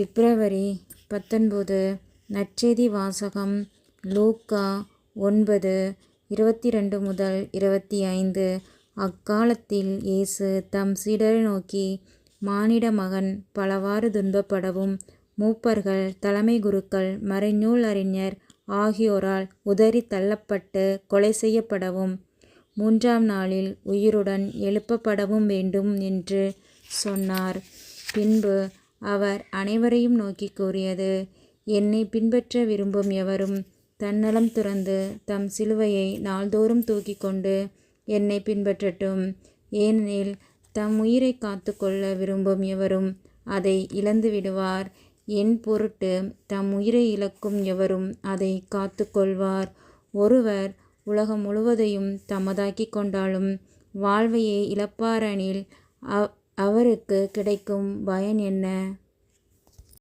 பிப்ரவரி பத்தொன்பது நற்செய்தி வாசகம் லூக்கா ஒன்பது இருபத்தி ரெண்டு முதல் இருபத்தி ஐந்து அக்காலத்தில் இயேசு தம் சீடரை நோக்கி மானிட மகன் பலவாறு துன்பப்படவும் மூப்பர்கள் தலைமை குருக்கள் மறைநூல் அறிஞர் ஆகியோரால் உதறி தள்ளப்பட்டு கொலை செய்யப்படவும் மூன்றாம் நாளில் உயிருடன் எழுப்பப்படவும் வேண்டும் என்று சொன்னார். பின்பு அவர் அனைவரையும் நோக்கி கூறியது என்னை பின்பற்ற விரும்பும் எவரும் தன்னலம் துறந்து தம் சிலுவையை நாள்தோறும் தூக்கி கொண்டு என்னை பின்பற்றட்டும். ஏனெனில் தம் உயிரை காத்து கொள்ள விரும்பும் எவரும் அதை இழந்து விடுவார். என் பொருட்டு தம் உயிரை இழக்கும் எவரும் அதை காத்து கொள்வார் ஒருவர் உலகம் முழுவதையும் தமதாக்கி கொண்டாலும் வாழ்வையே இழப்பாரனில் அவருக்கு கிடைக்கும் பயன் என்ன?